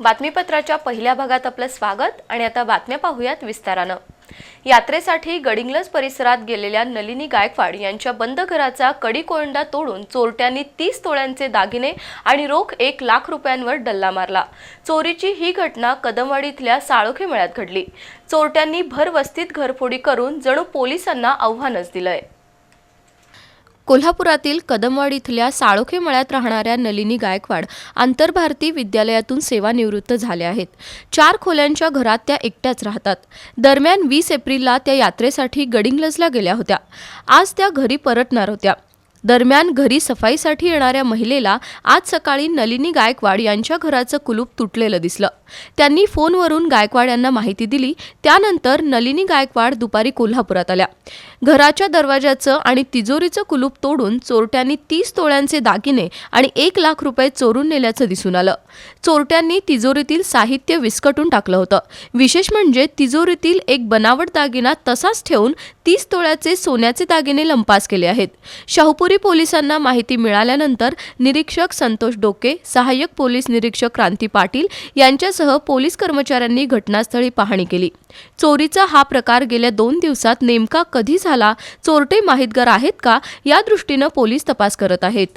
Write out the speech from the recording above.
बातमीपत्राच्या पहिल्या भागात आपलं स्वागत आणि आता बातम्या पाहूयात विस्तारानं. यात्रेसाठी गडिंग्लज परिसरात गेलेल्या नलिनी गायकवाड यांच्या बंद घराचा कडीकोंडा तोडून चोरट्यांनी तीस तोळ्यांचे दागिने आणि रोख एक लाख रुपयांवर डल्ला मारला. चोरीची ही घटना कदमवाडीतल्या साळोखे मेळ्यात घडली. चोरट्यांनी भरवस्तीत घरफोडी करून जणू पोलिसांना आव्हानच दिलंय. कोल्हापुरातील कदमवाड इथल्या साळोखे मळ्यात राहणाऱ्या नलिनी गायकवाड आंतरभारती विद्यालयातून सेवानिवृत्त झाल्या आहेत. चार खोल्यांच्या घरात त्या एकट्याच राहतात. दरम्यान वीस एप्रिलला त्या यात्रेसाठी गडिंग्लजला गेल्या होत्या. आज त्या घरी परतणार होत्या. दरम्यान घरी सफाईसाठी येणाऱ्या महिलेला आज सकाळी नलिनी गायकवाड यांच्या घराचं कुलूप तुटलेलं दिसलं. त्यांनी फोनवरून गायकवाड यांना माहिती दिली. त्यानंतर नलिनी गायकवाड दुपारी कोल्हापुरात आल्या. घराच्या दरवाजाचं आणि तिजोरीचं कुलूप तोडून चोरट्यांनी तीस तोळ्यांचे दागिने आणि एक लाख रुपये चोरून नेल्याचं दिसून आलं. चोरट्यांनी तिजोरीतील साहित्य विस्कटून टाकलं होतं. विशेष म्हणजे तिजोरीतील एक बनावट दागिना तसाच ठेवून तीस तोळ्याचे सोन्याचे दागिने लंपास केले आहेत. शाहूपुरी पोलिसांना माहिती मिळाल्यानंतर निरीक्षक संतोष डोके सहाय्यक पोलीस निरीक्षक क्रांती पाटील यांच्यासह पोलीस कर्मचाऱ्यांनी घटनास्थळी पाहणी केली. चोरीचा हा प्रकार गेल्या दोन दिवसात नेमका कधी झाला? चोरटे माहितगार आहेत का? या दृष्टीनं पोलीस तपास करत आहेत.